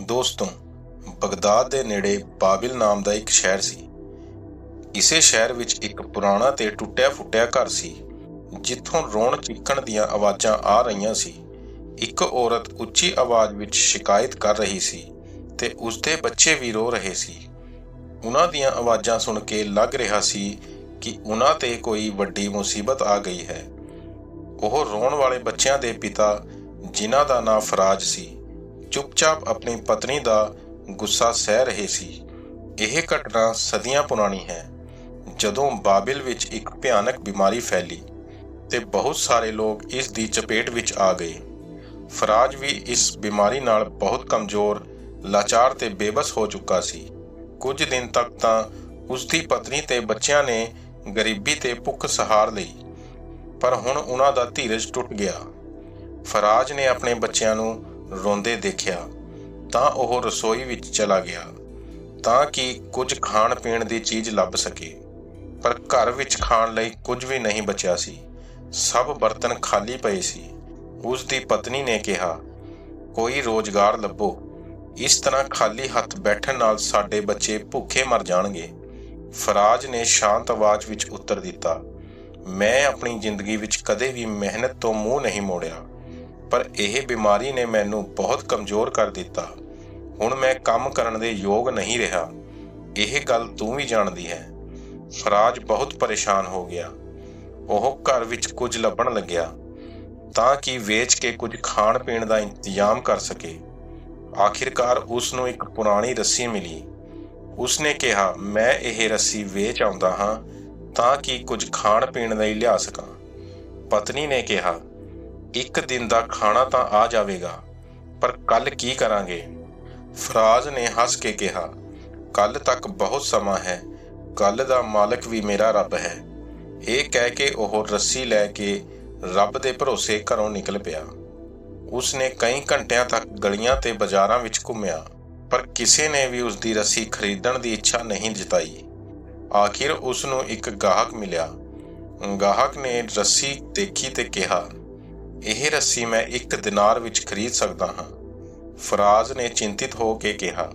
ਦੋਸਤੋ, ਬਗਦਾਦ ਦੇ ਨੇੜੇ ਬਾਬਿਲ ਨਾਮ ਦਾ ਇੱਕ ਸ਼ਹਿਰ ਸੀ। ਇਸੇ ਸ਼ਹਿਰ ਵਿੱਚ ਇੱਕ ਪੁਰਾਣਾ ਤੇ ਟੁੱਟਿਆ ਫੁੱਟਿਆ ਘਰ ਸੀ, ਜਿੱਥੋਂ ਰੋਣ ਚੀਕਣ ਦੀਆਂ ਆਵਾਜ਼ਾਂ ਆ ਰਹੀਆਂ ਸੀ। ਇੱਕ ਔਰਤ ਉੱਚੀ ਆਵਾਜ਼ ਵਿੱਚ ਸ਼ਿਕਾਇਤ ਕਰ ਰਹੀ ਸੀ ਤੇ ਉਸਦੇ ਬੱਚੇ ਵੀ ਰੋ ਰਹੇ ਸੀ। ਉਹਨਾਂ ਦੀਆਂ ਆਵਾਜ਼ਾਂ ਸੁਣ ਕੇ ਲੱਗ ਰਿਹਾ ਸੀ ਕਿ ਉਹਨਾਂ ਤੇ ਕੋਈ ਵੱਡੀ ਮੁਸੀਬਤ ਆ ਗਈ ਹੈ। ਉਹ ਰੋਣ ਵਾਲੇ ਬੱਚਿਆਂ ਦੇ ਪਿਤਾ, ਜਿਨ੍ਹਾਂ ਦਾ ਨਾਂ ਫਰਾਜ ਸੀ ਚੁੱਪਚਾਪ ਆਪਣੀ ਪਤਨੀ ਦਾ ਗੁੱਸਾ ਸਹਿ ਰਹੇ ਸੀ। ਇਹ ਘਟਨਾ ਸਦੀਆਂ ਪੁਰਾਣੀ ਹੈ। ਜਦੋਂ ਬਾਬਿਲ ਵਿੱਚ ਇੱਕ ਭਿਆਨਕ ਬਿਮਾਰੀ ਫੈਲੀ ਤੇ ਬਹੁਤ ਸਾਰੇ ਲੋਕ ਇਸ ਦੀ ਚਪੇਟ ਵਿੱਚ ਆ ਗਏ। ਫਰਾਜ ਵੀ ਇਸ ਬਿਮਾਰੀ ਨਾਲ ਬਹੁਤ ਕਮਜ਼ੋਰ, ਲਾਚਾਰ ਤੇ ਬੇਬਸ ਹੋ ਚੁੱਕਾ ਸੀ। ਕੁਝ ਦਿਨ ਤੱਕ ਤਾਂ ਉਸ ਦੀ ਪਤਨੀ ਤੇ ਬੱਚਿਆਂ ਨੇ ਗਰੀਬੀ ਤੇ ਭੁੱਖ ਸਹਾਰ ਲਈ, ਪਰ ਹੁਣ ਉਹਨਾਂ ਦਾ ਧੀਰਜ ਟੁੱਟ ਗਿਆ। ਫਰਾਜ ਨੇ ਆਪਣੇ ਬੱਚਿਆਂ ਨੂੰ ਰੋਂਦੇ ਦੇਖਿਆ, ਤਾਂ ਉਹ ਰਸੋਈ ਵਿੱਚ ਚਲਾ ਗਿਆ, ਤਾਂ ਕਿ ਕੁਝ ਖਾਣ ਪੀਣ ਦੀ ਚੀਜ਼ ਲੱਭ ਸਕੇ। ਪਰ ਘਰ ਵਿੱਚ ਖਾਣ ਲਈ ਕੁਝ ਵੀ ਨਹੀਂ ਬਚਿਆ ਸੀ। ਸਭ ਬਰਤਨ ਖਾਲੀ ਪਏ ਸੀ। ਉਸ ਦੀ ਪਤਨੀ ਨੇ ਕਿਹਾ, ਕੋਈ ਰੋਜ਼ਗਾਰ ਲੱਭੋ। ਇਸ ਤਰ੍ਹਾਂ ਖਾਲੀ ਹੱਥ ਬੈਠਣ ਨਾਲ ਸਾਡੇ ਬੱਚੇ ਭੁੱਖੇ ਮਰ ਜਾਣਗੇ। ਫਰਾਜ ਨੇ ਸ਼ਾਂਤ ਆਵਾਜ਼ ਵਿੱਚ ਉੱਤਰ ਦਿੱਤਾ, ਮੈਂ ਆਪਣੀ ਜ਼ਿੰਦਗੀ ਵਿੱਚ ਕਦੇ ਵੀ ਮਿਹਨਤ ਤੋਂ ਮੂੰਹ ਨਹੀਂ ਮੋੜਿਆ। ਪਰ ਇਹ ਬਿਮਾਰੀ ਨੇ ਮੈਨੂੰ ਬਹੁਤ ਕਮਜ਼ੋਰ ਕਰ ਦਿੱਤਾ। ਹੁਣ ਮੈਂ ਕੰਮ ਕਰਨ ਦੇ ਯੋਗ ਨਹੀਂ ਰਿਹਾ। ਇਹ ਗੱਲ ਤੂੰ ਵੀ ਜਾਣਦੀ ਹੈ। ਫਰਾਜ ਬਹੁਤ ਪਰੇਸ਼ਾਨ ਹੋ ਗਿਆ। ਉਹ ਘਰ ਵਿੱਚ ਕੁਝ ਲੱਭਣ ਲੱਗਿਆ, ਤਾਂ ਕਿ ਵੇਚ ਕੇ ਕੁਝ ਖਾਣ ਪੀਣ ਦਾ ਇੰਤਜ਼ਾਮ ਕਰ ਸਕੇ। ਆਖਿਰਕਾਰ ਉਸ ਨੂੰ ਇੱਕ ਪੁਰਾਣੀ ਰੱਸੀ ਮਿਲੀ। ਉਸਨੇ ਕਿਹਾ, ਮੈਂ ਇਹ ਰੱਸੀ ਵੇਚ ਆਉਂਦਾ ਹਾਂ, ਤਾਂ ਕਿ ਕੁਝ ਖਾਣ ਪੀਣ ਲਈ ਲਿਆ ਸਕਾਂ। ਪਤਨੀ ਨੇ ਕਿਹਾ ਇੱਕ ਦਿਨ ਦਾ ਖਾਣਾ ਤਾਂ ਆ ਜਾਵੇਗਾ, ਪਰ ਕੱਲ ਕੀ ਕਰਾਂਗੇ? ਫਰਾਜ਼ ਨੇ ਹੱਸ ਕੇ ਕਿਹਾ ਕੱਲ ਤੱਕ ਬਹੁਤ ਸਮਾਂ ਹੈ ਕੱਲ ਦਾ ਮਾਲਕ ਵੀ ਮੇਰਾ ਰੱਬ ਹੈ। ਇਹ ਕਹਿ ਕੇ ਉਹ ਰੱਸੀ ਲੈ ਕੇ ਰੱਬ ਦੇ ਭਰੋਸੇ ਘਰੋਂ ਨਿਕਲ ਪਿਆ। ਉਸਨੇ ਕਈ ਘੰਟਿਆਂ ਤੱਕ ਗਲੀਆਂ ਤੇ ਬਾਜ਼ਾਰਾਂ ਵਿੱਚ ਘੁੰਮਿਆ, ਪਰ ਕਿਸੇ ਨੇ ਵੀ ਉਸ ਦੀ ਰੱਸੀ ਖਰੀਦਣ ਦੀ ਇੱਛਾ ਨਹੀਂ ਜਤਾਈ। ਆਖਿਰ ਉਸ ਨੂੰ ਇੱਕ ਗਾਹਕ ਮਿਲਿਆ। ਗਾਹਕ ਨੇ ਰੱਸੀ ਦੇਖੀ ਤੇ ਕਿਹਾ ਇਹ ਰੱਸੀ ਮੈਂ ਇੱਕ ਦਿਨਾਰ ਵਿੱਚ ਖਰੀਦ ਸਕਦਾ ਹਾਂ। ਫਰਾਜ਼ ਨੇ ਚਿੰਤਿਤ ਹੋ ਕੇ ਕਿਹਾ,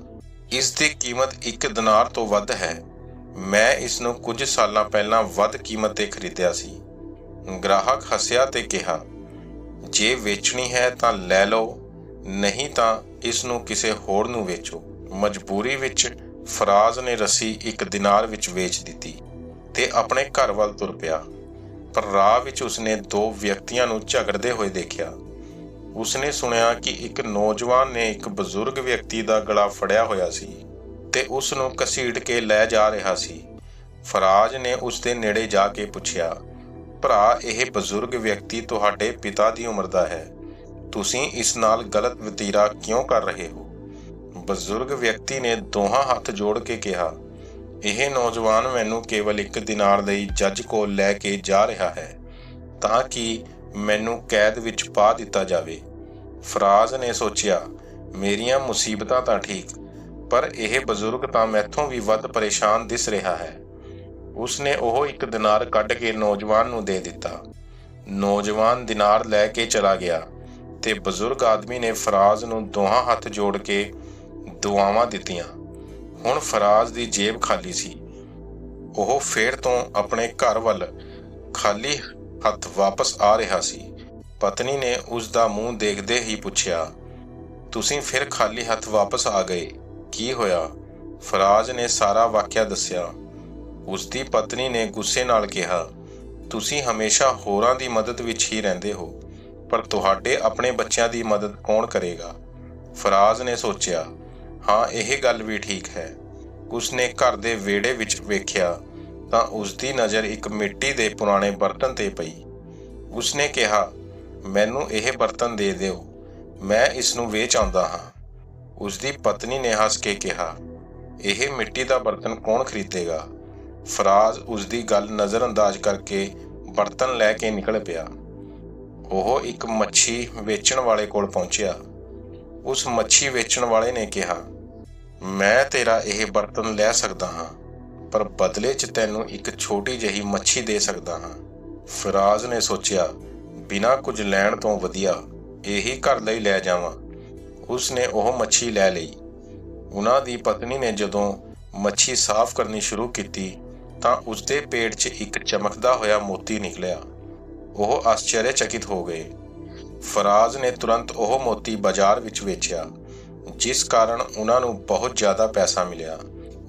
ਇਸ ਦੀ ਕੀਮਤ ਇੱਕ ਦਿਨਾਰ ਤੋਂ ਵੱਧ ਹੈ। ਮੈਂ ਇਸ ਨੂੰ ਕੁਝ ਸਾਲਾਂ ਪਹਿਲਾਂ ਵੱਧ ਕੀਮਤ ਤੇ ਖਰੀਦਿਆ ਸੀ। ਗ੍ਰਾਹਕ ਹੱਸਿਆ ਤੇ ਕਿਹਾ, ਜੇ ਵੇਚਣੀ ਹੈ ਤਾਂ ਲੈ ਲਓ, ਨਹੀਂ ਤਾਂ ਇਸ ਨੂੰ ਕਿਸੇ ਹੋਰ ਨੂੰ ਵੇਚੋ। ਮਜਬੂਰੀ ਵਿੱਚ ਫਰਾਜ਼ ਨੇ ਰੱਸੀ ਇੱਕ ਦਿਨਾਰ ਵਿੱਚ ਵੇਚ ਦਿੱਤੀ ਤੇ ਆਪਣੇ ਘਰ ਵੱਲ ਤੁਰ ਪਿਆ। ਪਰ ਰਾਹ ਵਿੱਚ ਉਸਨੇ ਦੋ ਵਿਅਕਤੀਆਂ ਨੂੰ ਝਗੜਦੇ ਹੋਏ ਦੇਖਿਆ। ਉਸਨੇ ਸੁਣਿਆ ਕਿ ਇੱਕ ਨੌਜਵਾਨ ਨੇ ਇੱਕ ਬਜ਼ੁਰਗ ਵਿਅਕਤੀ ਦਾ ਗਲਾ ਫੜਿਆ ਹੋਇਆ ਸੀ ਤੇ ਉਸ ਨੂੰ ਘਸੀੜ ਕੇ ਲੈ ਜਾ ਰਿਹਾ ਸੀ। ਫਰਾਜ਼ ਨੇ ਉਸ ਦੇ ਨੇੜੇ ਜਾ ਕੇ ਪੁੱਛਿਆ, ਭਰਾ, ਇਹ ਬਜ਼ੁਰਗ ਵਿਅਕਤੀ ਤੁਹਾਡੇ ਪਿਤਾ ਦੀ ਉਮਰ ਦਾ ਹੈ। ਤੁਸੀਂ ਇਸ ਨਾਲ ਗਲਤ ਵਤੀਰਾ ਕਿਉਂ ਕਰ ਰਹੇ ਹੋ? ਬਜ਼ੁਰਗ ਵਿਅਕਤੀ ਨੇ ਦੋਹਾਂ ਹੱਥ ਜੋੜ ਕੇ ਕਿਹਾ ਇਹ ਨੌਜਵਾਨ ਮੈਨੂੰ ਕੇਵਲ ਇੱਕ ਦਿਨਾਰ ਲਈ ਜੱਜ ਕੋਲ ਲੈ ਕੇ ਜਾ ਰਿਹਾ ਹੈ, ਤਾਂ ਕਿ ਮੈਨੂੰ ਕੈਦ ਵਿੱਚ ਪਾ ਦਿੱਤਾ ਜਾਵੇ। ਫਰਾਜ਼ ਨੇ ਸੋਚਿਆ, ਮੇਰੀਆਂ ਮੁਸੀਬਤਾਂ ਤਾਂ ਠੀਕ, ਪਰ ਇਹ ਬਜ਼ੁਰਗ ਤਾਂ ਮੈਥੋਂ ਵੀ ਵੱਧ ਪਰੇਸ਼ਾਨ ਦਿਸ ਰਿਹਾ ਹੈ। ਉਸਨੇ ਉਹ ਇੱਕ ਦਿਨਾਰ ਕੱਢ ਕੇ ਨੌਜਵਾਨ ਨੂੰ ਦੇ ਦਿੱਤਾ। ਨੌਜਵਾਨ ਦਿਨਾਰ ਲੈ ਕੇ ਚਲਾ ਗਿਆ ਤੇ ਬਜ਼ੁਰਗ ਆਦਮੀ ਨੇ ਫਰਾਜ਼ ਨੂੰ ਦੋਹਾਂ ਹੱਥ ਜੋੜ ਕੇ ਦੁਆਵਾਂ ਦਿੱਤੀਆਂ। ਹੁਣ ਫਰਾਜ਼ ਦੀ ਜੇਬ ਖਾਲੀ ਸੀ। ਉਹ ਫੇਰ ਤੋਂ ਆਪਣੇ ਘਰ ਵੱਲ ਖਾਲੀ ਹੱਥ ਵਾਪਸ ਆ ਰਿਹਾ ਸੀ। ਪਤਨੀ ਨੇ ਉਸ ਦਾ ਮੂੰਹ ਦੇਖਦੇ ਹੀ ਪੁੱਛਿਆ, ਤੁਸੀਂ ਫਿਰ ਖਾਲੀ ਹੱਥ ਵਾਪਸ ਆ ਗਏ, ਕੀ ਹੋਇਆ? ਫਰਾਜ਼ ਨੇ ਸਾਰਾ ਵਾਕਿਆ ਦੱਸਿਆ। ਉਸ ਦੀ ਪਤਨੀ ਨੇ ਗੁੱਸੇ ਨਾਲ ਕਿਹਾ, ਤੁਸੀਂ ਹਮੇਸ਼ਾ ਹੋਰਾਂ ਦੀ ਮਦਦ ਵਿੱਚ ਹੀ ਰਹਿੰਦੇ ਹੋ, ਪਰ ਤੁਹਾਡੇ ਆਪਣੇ ਬੱਚਿਆਂ ਦੀ ਮਦਦ ਕੌਣ ਕਰੇਗਾ? ਫਰਾਜ਼ ਨੇ ਸੋਚਿਆ ਹਾਂ, ਇਹ ਗੱਲ ਵੀ ਠੀਕ ਹੈ। ਉਸਨੇ ਘਰ ਦੇ ਵਿਹੜੇ ਵਿੱਚ ਵੇਖਿਆ ਤਾਂ ਉਸਦੀ ਨਜ਼ਰ ਇੱਕ ਮਿੱਟੀ ਦੇ ਪੁਰਾਣੇ ਬਰਤਨ ਤੇ ਪਈ। ਉਸਨੇ ਕਿਹਾ, ਮੈਨੂੰ ਇਹ ਬਰਤਨ ਦੇ ਦਿਓ, ਮੈਂ ਇਸ ਨੂੰ ਵੇਚ ਆਉਂਦਾ ਹਾਂ। ਉਸਦੀ ਪਤਨੀ ਨੇ ਹੱਸ ਕੇ ਕਿਹਾ, ਇਹ ਮਿੱਟੀ ਦਾ ਬਰਤਨ ਕੌਣ ਖਰੀਦੇਗਾ? ਫਰਾਜ਼ ਉਸਦੀ ਗੱਲ ਨਜ਼ਰਅੰਦਾਜ਼ ਕਰਕੇ ਬਰਤਨ ਲੈ ਕੇ ਨਿਕਲ ਪਿਆ। ਉਹ ਇੱਕ ਮੱਛੀ ਵੇਚਣ ਵਾਲੇ ਕੋਲ ਪਹੁੰਚਿਆ। ਉਸ ਮੱਛੀ ਵੇਚਣ ਵਾਲੇ ਨੇ ਕਿਹਾ, ਮੈਂ ਤੇਰਾ ਇਹ ਬਰਤਨ ਲੈ ਸਕਦਾ ਹਾਂ, ਪਰ ਬਦਲੇ 'ਚ ਤੈਨੂੰ ਇੱਕ ਛੋਟੀ ਜਿਹੀ ਮੱਛੀ ਦੇ ਸਕਦਾ ਹਾਂ। ਫਰਾਜ਼ ਨੇ ਸੋਚਿਆ, ਬਿਨਾਂ ਕੁਝ ਲੈਣ ਤੋਂ ਵਧੀਆ, ਇਹੀ ਘਰ ਲਈ ਲੈ ਜਾਵਾਂ। ਉਸ ਨੇ ਉਹ ਮੱਛੀ ਲੈ ਲਈ। ਉਹਨਾਂ ਦੀ ਪਤਨੀ ਨੇ ਜਦੋਂ ਮੱਛੀ ਸਾਫ਼ ਕਰਨੀ ਸ਼ੁਰੂ ਕੀਤੀ, ਤਾਂ ਉਸਦੇ ਪੇਟ 'ਚ ਇੱਕ ਚਮਕਦਾ ਹੋਇਆ ਮੋਤੀ ਨਿਕਲਿਆ। ਉਹ ਆਸ਼ਚਰਯਚਕਿਤ ਹੋ ਗਏ। ਫਰਾਜ਼ ਨੇ ਤੁਰੰਤ ਉਹ ਮੋਤੀ ਬਾਜ਼ਾਰ ਵਿੱਚ ਵੇਚਿਆ, ਜਿਸ ਕਾਰਨ ਉਹਨਾਂ ਨੂੰ ਬਹੁਤ ਜ਼ਿਆਦਾ ਪੈਸਾ ਮਿਲਿਆ।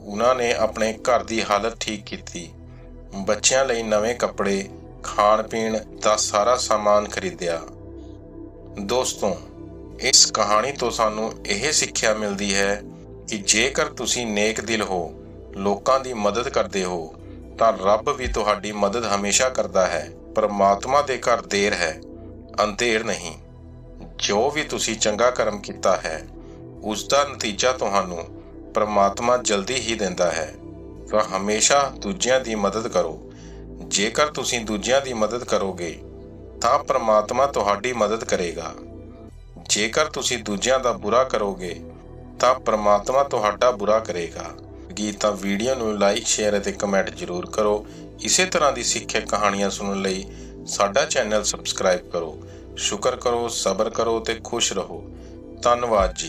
ਉਹਨਾਂ ਨੇ ਆਪਣੇ ਘਰ ਦੀ ਹਾਲਤ ਠੀਕ ਕੀਤੀ। ਬੱਚਿਆਂ ਲਈ ਨਵੇਂ ਕੱਪੜੇ ਖਾਣ ਪੀਣ ਦਾ ਸਾਰਾ ਸਾਮਾਨ ਖਰੀਦਿਆ। ਦੋਸਤੋ, ਇਸ ਕਹਾਣੀ ਤੋਂ ਸਾਨੂੰ ਇਹ ਸਿੱਖਿਆ ਮਿਲਦੀ ਹੈ ਕਿ ਜੇਕਰ ਤੁਸੀਂ ਨੇਕ ਦਿਲ ਹੋ, ਲੋਕਾਂ ਦੀ ਮਦਦ ਕਰਦੇ ਹੋ, ਤਾਂ ਰੱਬ ਵੀ ਤੁਹਾਡੀ ਮਦਦ ਹਮੇਸ਼ਾ ਕਰਦਾ ਹੈ। ਪਰਮਾਤਮਾ ਦੇ ਘਰ ਦੇਰ ਹੈ। ਅੰਧੇਰ ਨਹੀਂ। ਜੋ ਵੀ ਤੁਸੀਂ ਚੰਗਾ ਕਰਮ ਕੀਤਾ ਹੈ ਉਸ ਦਾ ਨਤੀਜਾ ਤੁਹਾਨੂੰ ਪਰਮਾਤਮਾ ਜਲਦੀ ਹੀ ਦਿੰਦਾ ਹੈ। ਤਾਂ ਹਮੇਸ਼ਾ ਦੂਜਿਆਂ ਦੀ ਮਦਦ ਕਰੋ। ਜੇਕਰ ਤੁਸੀਂ ਦੂਜਿਆਂ ਦੀ ਮਦਦ ਕਰੋਗੇ, ਤਾਂ ਪਰਮਾਤਮਾ ਤੁਹਾਡੀ ਮਦਦ ਕਰੇਗਾ। ਜੇਕਰ ਤੁਸੀਂ ਦੂਜਿਆਂ ਦਾ ਬੁਰਾ ਕਰੋਗੇ, ਤਾਂ ਪ੍ਰਮਾਤਮਾ ਤੁਹਾਡਾ ਬੁਰਾ ਕਰੇਗਾ। ਗੀਤਾ, ਵੀਡੀਓ ਨੂੰ ਲਾਈਕ, ਸ਼ੇਅਰ ਅਤੇ ਕਮੈਂਟ ਜ਼ਰੂਰ ਕਰੋ। ਇਸੇ ਤਰ੍ਹਾਂ ਦੀ ਸਿੱਖਿਆ ਕਹਾਣੀਆਂ ਸੁਣਨ ਲਈ ਸਾਡਾ ਚੈਨਲ ਸਬਸਕ੍ਰਾਈਬ ਕਰੋ ਸ਼ੁਕਰ ਕਰੋ ਸਬਰ ਕਰੋ ਤੇ ਖੁਸ਼ ਰਹੋ। ਧੰਨਵਾਦ ਜੀ।